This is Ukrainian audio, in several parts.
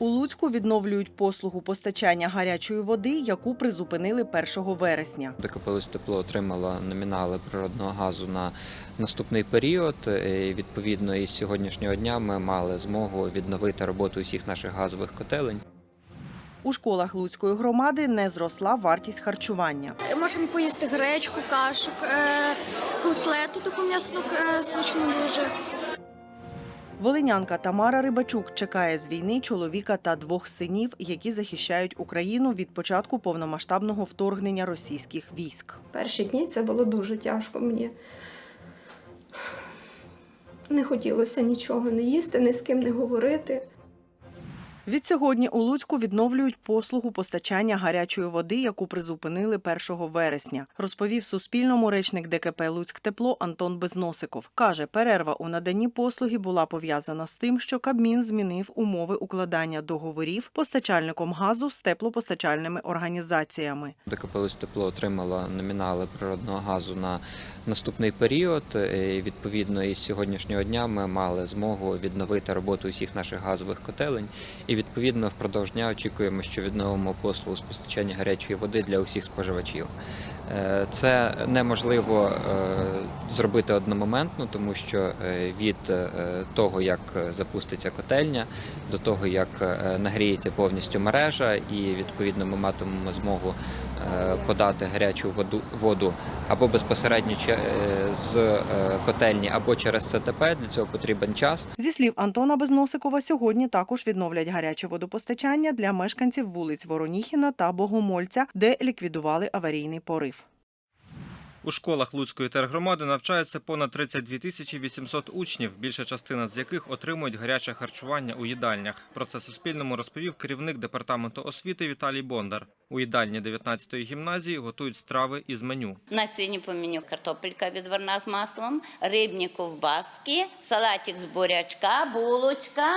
У Луцьку відновлюють послугу постачання гарячої води, яку призупинили 1 вересня. «Луцьк тепло отримала номінали природного газу на наступний період. І, Відповідно, із сьогоднішнього дня ми мали змогу відновити роботу усіх наших газових котелень. У школах Луцької громади не зросла вартість харчування. Можемо поїсти гречку, кашу, е, котлету таку м'ясну е, смачну дуже. Волинянка Тамара Рибачук чекає з війни чоловіка та двох синів, які захищають Україну від початку повномасштабного вторгнення російських військ. Перші дні це було дуже тяжко мені. Не хотілося нічого не їсти, ні з ким не говорити. Відсьогодні у Луцьку відновлюють послугу постачання гарячої води, яку призупинили 1 вересня. Розповів Суспільному речник ДКП Луцьк Тепло Антон Безносиков. Каже, перерва у наданні послуги була пов'язана з тим, що Кабмін змінив умови укладання договорів постачальником газу з теплопостачальними організаціями. ДКП «Луцьк тепло отримала номінали природного газу на наступний період. Відповідно, із сьогоднішнього дня ми мали змогу відновити роботу усіх наших газових котелень. І відповідно впродовж дня очікуємо, що відновимо послугу з постачання гарячої води для усіх споживачів. Е, Це неможливо е, зробити одномоментно, тому що е, від того, як запуститься котельня, до того, як нагріється повністю мережа, і відповідно ми матимемо змогу подати гарячу воду, воду або безпосередньо з котельні, або через ЦТП. Для цього потрібен час. Зі слів Антона Безносикова, сьогодні також відновлять гаряче водопостачання для мешканців вулиць Вороніхіна та Богомольця, де ліквідували аварійний порив. У школах Луцької тергромади навчаються понад 32 тисячі 800 учнів, більша частина з яких отримують гаряче харчування у їдальнях. Про це Суспільному розповів керівник департаменту освіти Віталій Бондар. У їдальні 19-ї гімназії готують страви із меню. На сьогодні по меню картопелька відварна з маслом, рибні ковбаски, салатик з бурячка, булочка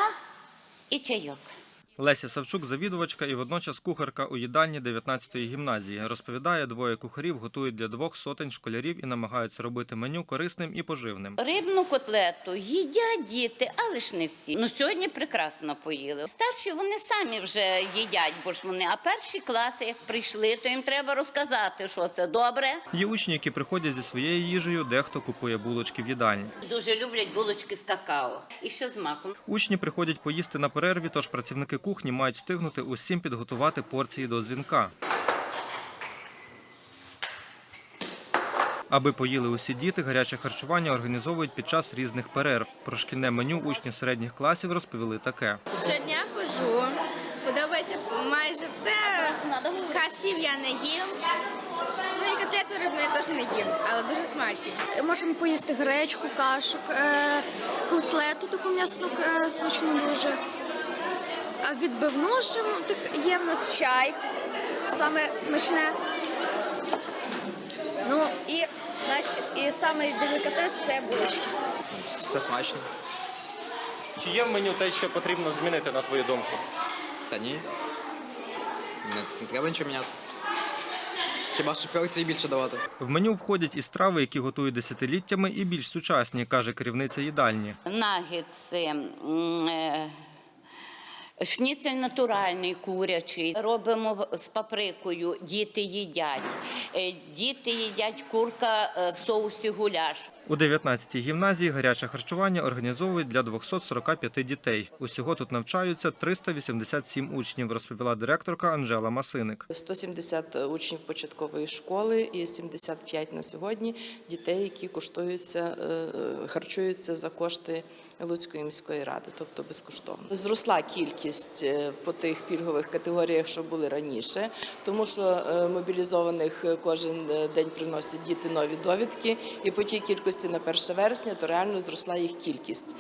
і чайок. Леся Савчук, завідувачка і водночас кухарка у їдальні 19-ї гімназії. Розповідає, двоє кухарів готують для двох сотень школярів і намагаються робити меню корисним і поживним. Рибну котлету їдять діти, але ж не всі. Ну сьогодні прекрасно поїли. Старші вони самі вже їдять, бо ж вони, а перші класи, як прийшли, то їм треба розказати, що це добре. Є учні, які приходять зі своєю їжею, дехто купує булочки в їдальні. Дуже люблять булочки з какао. І ще з маком. Учні приходять поїсти на перерві, тож працівники кухні мають встигнути усім підготувати порції до дзвінка. Аби поїли усі діти, гаряче харчування організовують під час різних перерв. Про шкільне меню учні середніх класів розповіли таке. Щодня хожу. Подобається майже все. Кашів я не їм. Ну і котлету рибну я теж не їм, але дуже смачні. Можемо поїсти гречку, кашу, е, котлету таку м'ясну е, смачну дуже. А відбивну так є в нас чай, саме смачне. Ну і наш і саме делікатес це булочки. Все смачно. Чи є в меню те, що потрібно змінити на твою думку? Та ні. Не, не треба нічого міняти. Хіба що порції більше давати. В меню входять і страви, які готують десятиліттями, і більш сучасні, каже керівниця їдальні. Нагетси, е, шніцель натуральний, курячий. Робимо з паприкою, діти їдять. Е, Діти їдять курка е, в соусі гуляш. У 19-й гімназії гаряче харчування організовують для 245 дітей. Усього тут навчаються 387 учнів, розповіла директорка Анжела Масиник. 170 учнів початкової школи і 75 на сьогодні дітей, які коштуються, е, харчуються за кошти Луцької міської ради, тобто безкоштовно. Зросла кількість е, по тих пільгових категоріях, що були раніше, тому що е, мобілізованих кожен е, день приносять діти нові довідки, і по тій кількості на 1 вересня то реально зросла їх кількість.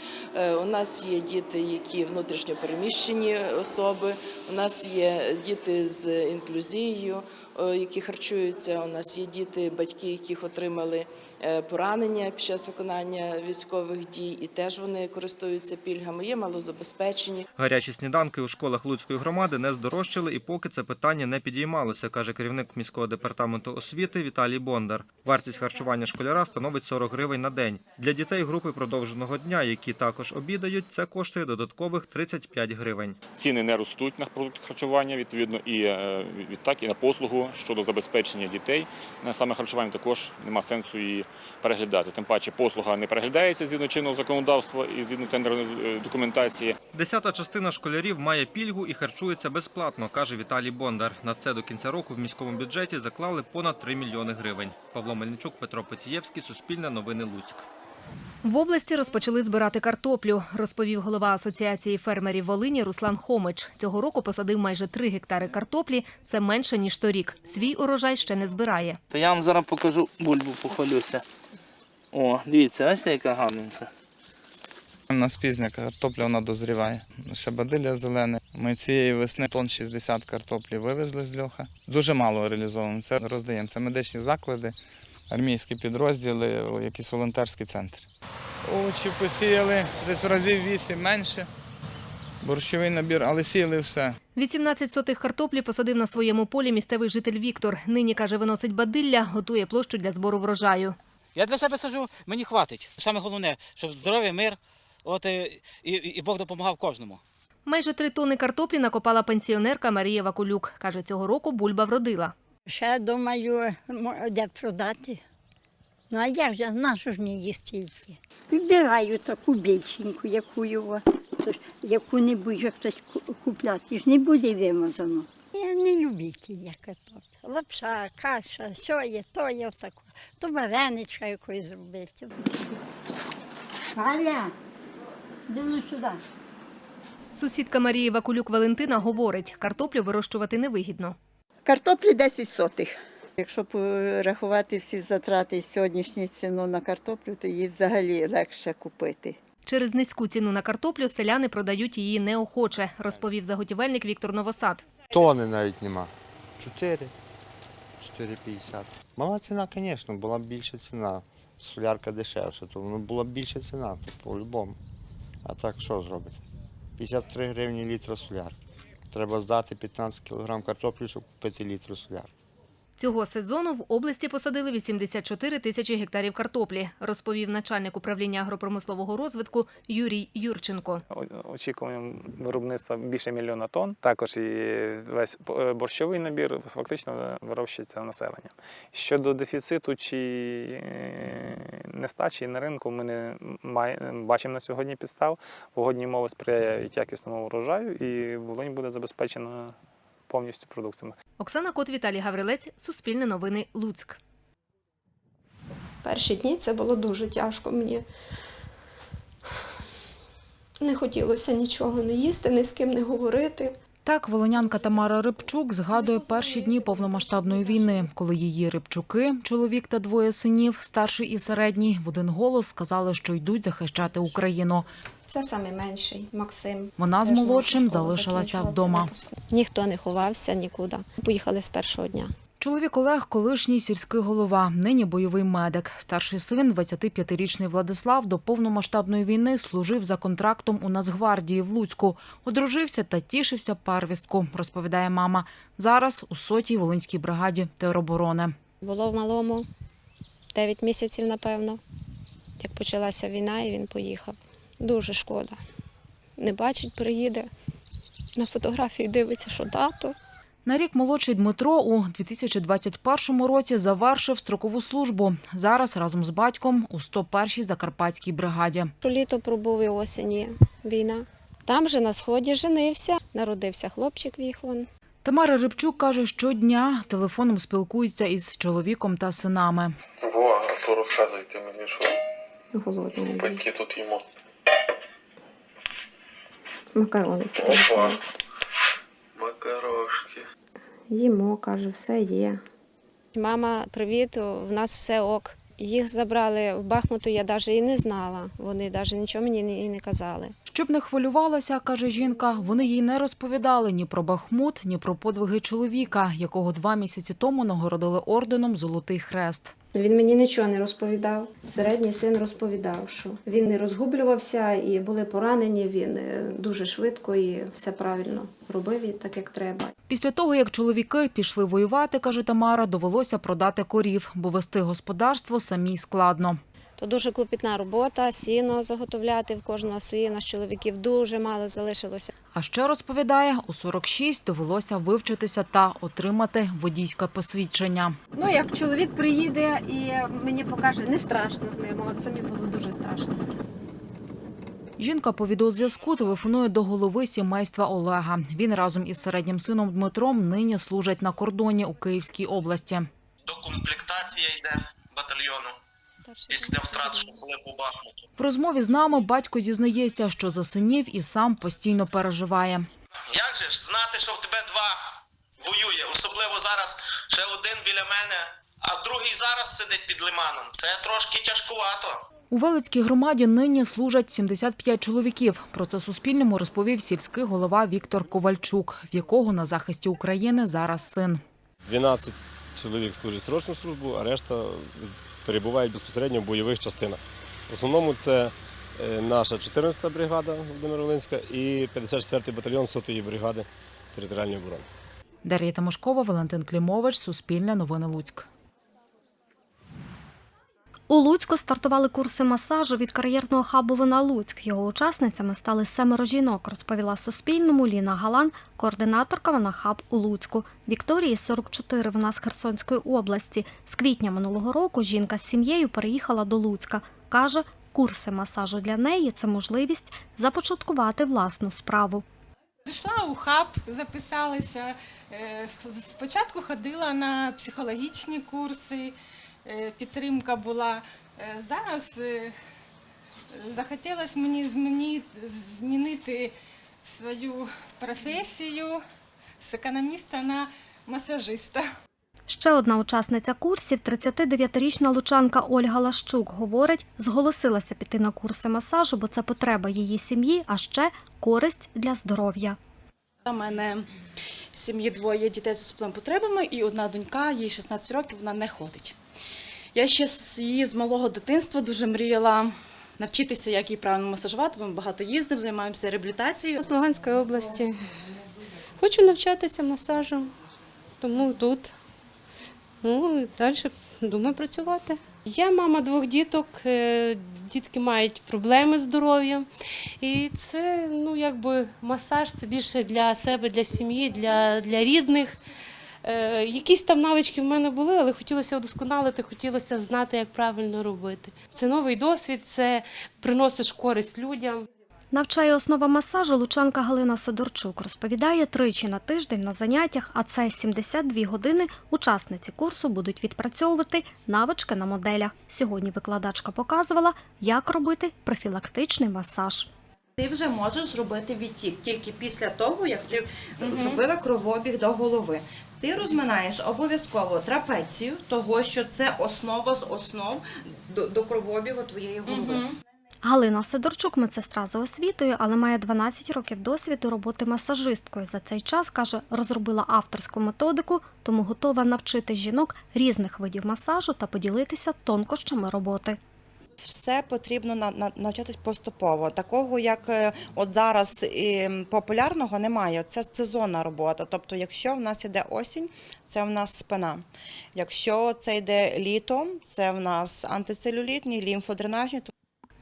У нас є діти, які внутрішньо переміщені особи. У нас є діти з інклюзією, які харчуються. У нас є діти, батьки, яких отримали поранення під час виконання військових дій, і теж вони користуються пільгами, є малозабезпечені. Гарячі сніданки у школах Луцької громади не здорожчали і поки це питання не підіймалося, каже керівник міського департаменту освіти Віталій Бондар. Вартість харчування школяра становить 40 гривень на день. Для дітей групи продовженого дня, які також обідають, це коштує додаткових 35 гривень. ціни не ростуть на продукти харчування, відповідно, і е, відтак і на послугу щодо забезпечення дітей. Е, Саме харчування також нема сенсу її переглядати. Тим паче послуга не переглядається згідно чинного законодавства і згідно тендерної е, документації. Десята частина школярів має пільгу і харчується безплатно, каже Віталій Бондар. На це до кінця року в міському бюджеті заклали понад 3 мільйони гривень. Павло Мельничук, Петро Потієвський, Суспільне новини Луцьк. В області розпочали збирати картоплю, розповів голова Асоціації фермерів Волині Руслан Хомич. Цього року посадив майже 3 гектари картоплі. Це менше ніж торік. Свій урожай ще не збирає. То я вам зараз покажу бульбу, похвалюся. О, дивіться, бачите, яка гарненька. У нас пізня картопля вона дозріває. Ще бадилля зелене. Ми цієї весни тонн 60 картоплі вивезли з льоха. Дуже мало реалізовуємо. Це роздаємо. Це медичні заклади, армійські підрозділи, о, якісь волонтерські центри. Овочі посіяли десь разів 8 менше. Борщовий набір, але сіяли все. 18 сотих картоплі посадив на своєму полі місцевий житель Віктор. Нині, каже, виносить бадилля, готує площу для збору врожаю. Я для себе сажу, мені хватить. Саме головне, щоб здоров'я, мир, от е, і, і, і Бог допомагав кожному. Майже три тони картоплі накопала пенсіонерка Марія Вакулюк. Каже, цього року бульба вродила. Ще думаю, де продати. Ну а як же, нашу ж мені стільки? Вибираю таку більшеньку, яку його, тож яку-небудь же хтось купляти ж не буде вимазано. Я не любитель картоплю. Лапша, каша, що є, то є отако. То вареничка якоїсь зробити. Галя, диви сюди. Сусідка Марії Вакулюк Валентина говорить, картоплю вирощувати невигідно. Картоплі 10 сотих. Якщо порахувати всі затрати і сьогоднішню ціну на картоплю, то її взагалі легше купити. Через низьку ціну на картоплю селяни продають її неохоче, розповів заготівельник Віктор Новосад. Тони навіть нема. 4. 4,50. Мала ціна, звісно, була б більша ціна. Солярка дешевша, то воно була б більша ціна, то по-любому. А так що зробити? 53 гривні літра солярки. Треба здати 15 кг картоплю, щоб купити літру солярки. Цього сезону в області посадили 84 тисячі гектарів картоплі, розповів начальник управління агропромислового розвитку Юрій Юрченко. Очікуємо виробництва більше мільйона тонн. Також і весь е, борщовий набір фактично вирощується населенням. Щодо дефіциту чи е, нестачі на ринку, ми не бачимо на сьогодні підстав. Погодні умови сприяють якісному врожаю, і Волинь буде забезпечена повністю продукціями. Оксана Кот, Віталій Гаврилець, Суспільне новини, Луцьк. Перші дні це було дуже тяжко мені. Не хотілося нічого не їсти, ні з ким не говорити. Так, волонянка Тамара Рибчук згадує перші дні повномасштабної війни, коли її рибчуки, чоловік та двоє синів, старший і середній, в один голос сказали, що йдуть захищати Україну. Це саме менший Максим. Вона з молодшим залишилася вдома. Ніхто не ховався нікуди. Поїхали з першого дня. Чоловік Олег, колишній сільський голова, нині бойовий медик. Старший син, 25-річний Владислав, до повномасштабної війни служив за контрактом у Нацгвардії в Луцьку. Одружився та тішився парвістку, розповідає мама. Зараз у сотій Волинській бригаді тероборони. Було в малому 9 місяців, напевно, як почалася війна, і він поїхав. Дуже шкода. Не бачить, приїде. На фотографії дивиться, що тато. На рік молодший Дмитро у 2021 році завершив строкову службу. Зараз разом з батьком у 101-й Закарпатській бригаді. Літо пробув і осені війна. Там же на сході женився, народився хлопчик віхвон. Тамара Рибчук каже, щодня телефоном спілкується із чоловіком та синами. Во, а то розказуйте мені, що Голодний. батьки тут їмо. Макарони Опа. Макарошки. Їмо, каже, все є. Мама, привіт, в нас все ок. Їх забрали в Бахмуту, я навіть і не знала. Вони навіть нічого мені не- і не казали. Щоб не хвилювалася, каже жінка, вони їй не розповідали ні про Бахмут, ні про подвиги чоловіка, якого два місяці тому нагородили орденом Золотий Хрест. Він мені нічого не розповідав. Середній син розповідав, що він не розгублювався і були поранені. Він е, дуже швидко і все правильно робив і так, як треба. Після того, як чоловіки пішли воювати, каже Тамара, довелося продати корів, бо вести господарство самій складно. То дуже клопітна робота, сіно заготовляти в кожного своє. Нас чоловіків дуже мало залишилося. А ще розповідає, у 46 довелося вивчитися та отримати водійське посвідчення. Ну, як чоловік приїде і мені покаже, не страшно з ним. От самі було дуже страшно. Жінка по відеозв'язку телефонує до голови сімейства Олега. Він разом із середнім сином Дмитром нині служать на кордоні у Київській області. комплектація йде батальйону після втрат, що були по Бахмуту. В розмові з нами батько зізнається, що за синів і сам постійно переживає. Як же ж знати, що в тебе два воює, особливо зараз ще один біля мене, а другий зараз сидить під лиманом. Це трошки тяжкувато. У Велицькій громаді нині служать 75 чоловіків. Про це Суспільному розповів сільський голова Віктор Ковальчук, в якого на захисті України зараз син. 12 чоловік служить срочну службу, а решта перебувають безпосередньо в бойових частинах. В основному це е, наша 14-та бригада Володимир Волинська і 54-й батальйон 100-ї бригади територіальної оборони. Дар'я Тимошкова, Валентин Клімович, Суспільне новини Луцьк. У Луцьку стартували курси масажу від кар'єрного хабу «Вона Луцьк». Його учасницями стали семеро жінок, розповіла Суспільному Ліна Галан, координаторка «Вона Хаб» у Луцьку. Вікторії 44, вона з Херсонської області. З квітня минулого року жінка з сім'єю переїхала до Луцька. Каже, курси масажу для неї – це можливість започаткувати власну справу. Прийшла у хаб, записалася. Е, Спочатку ходила на психологічні курси, підтримка була. Е, Зараз е, захотілося мені змінити свою професію з економіста на масажиста. Ще одна учасниця курсів, 39-річна лучанка Ольга Лащук, говорить, зголосилася піти на курси масажу, бо це потреба її сім'ї, а ще користь для здоров'я. У мене в сім'ї двоє дітей з особливими потребами і одна донька, їй 16 років, вона не ходить. Я ще з її з малого дитинства дуже мріяла навчитися, як їй правильно масажувати. Ми багато їздимо, займаємося реабілітацією. З Луганської області. Хочу навчатися масажу, тому тут. Ну, і далі думаю працювати. Я мама двох діток, е, дітки мають проблеми з здоров'ям. І це, ну, якби масаж це більше для себе, для сім'ї, для, для рідних. Е, якісь там навички в мене були, але хотілося удосконалити, хотілося знати, як правильно робити. Це новий досвід, це приносиш користь людям. Навчає основа масажу лучанка Галина Сидорчук. Розповідає, тричі на тиждень на заняттях, а це 72 години, учасниці курсу будуть відпрацьовувати навички на моделях. Сьогодні викладачка показувала, як робити профілактичний масаж. Ти вже можеш зробити відтік тільки після того, як ти зробила кровообіг до голови. Ти розминаєш обов'язково трапецію, того що це основа з основ до, до кровообігу твоєї голови. Галина Сидорчук медсестра за освітою, але має 12 років досвіду роботи масажисткою. За цей час, каже, розробила авторську методику, тому готова навчити жінок різних видів масажу та поділитися тонкощами роботи. Все потрібно на, на, навчатись поступово. Такого, як е, от зараз і популярного, немає. Це сезонна робота. Тобто, якщо в нас іде осінь, це в нас спина. Якщо це йде літом, це в нас антицелюлітні, лімфодренажні.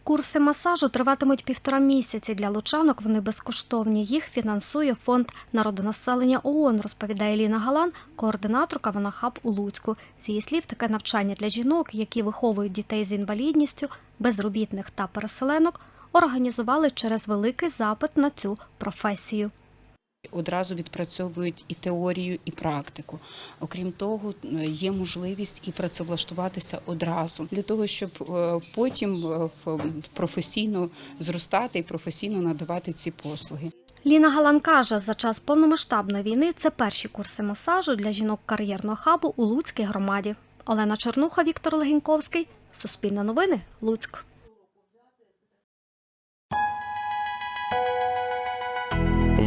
Курси масажу триватимуть півтора місяці. Для лучанок вони безкоштовні. Їх фінансує фонд народонаселення ООН, розповідає Ліна Галан, координаторка Ванахаб у Луцьку. З її слів, таке навчання для жінок, які виховують дітей з інвалідністю, безробітних та переселенок, організували через великий запит на цю професію. Одразу відпрацьовують і теорію, і практику. Окрім того, є можливість і працевлаштуватися одразу для того, щоб е, потім е, професійно зростати і професійно надавати ці послуги. Ліна Галан каже, за час повномасштабної війни це перші курси масажу для жінок кар'єрного хабу у Луцькій громаді. Олена Чернуха, Віктор Легіньковський. Суспільне новини. Луцьк.